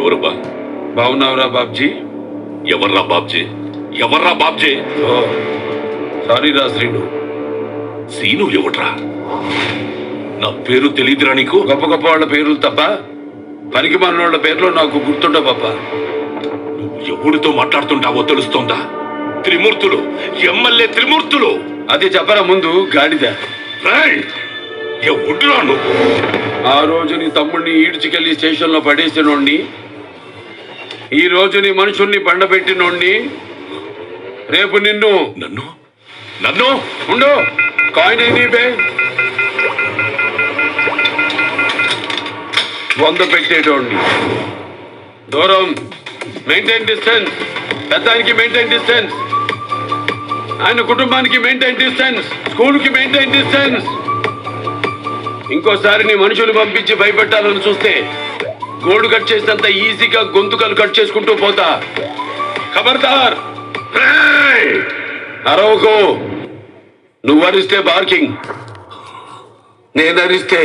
ఎవరు బా? బాగున్నావురా బాబ్జీ? ఎవర్రా బాబ్జీ? ఎవర్రా బాబ్జీ? సారీ రా శ్రీను. సీను ఎవడ్రా? నా పేరు తెలియదురా నీకు? గొప్ప గొప్ప వాళ్ళ పేర్లు తప్ప పనికి వాళ్ళ పేర్లు నాకు గుర్తుండవు పాప. నువ్వు ఎవడితో మాట్లాడుతుంటావో తెలుస్తోందా? త్రిమూర్తులు ఎమ్మెల్యే త్రిమూర్తులు. అది చెప్పరా ముందు గాడిద! ఎవడురా నువ్వు? ఆ రోజు నీ తమ్ముడిని ఈడ్చికెళ్ళి స్టేషన్లో పడేసినోడిని ఈ రోజు నీ మనుషుల్ని బండబెట్టినోడిని రేపు నిన్ను. నన్ను? నన్ను? ఉండు. కాయిన్ బే? వంద పెట్టేటోడిని దూరం. Maintain distance. పెద్దానికి maintain distance. ఆయన కుటుంబానికి మెయింటైన్ డిస్టెన్స్. స్కూల్కి మెయింటైన్ డిస్టెన్స్. ఇంకోసారి నీ మనుషులు పంపించి భయపెట్టాలని చూస్తే గోల్డ్ కట్ చేసినంత ఈజీగా గొంతుకలు కట్ చేసుకుంటూ పోతా. ఖబర్దార్! అరవకు నువ్వు అరిస్తే బార్కింగ్. నేను అరిస్తే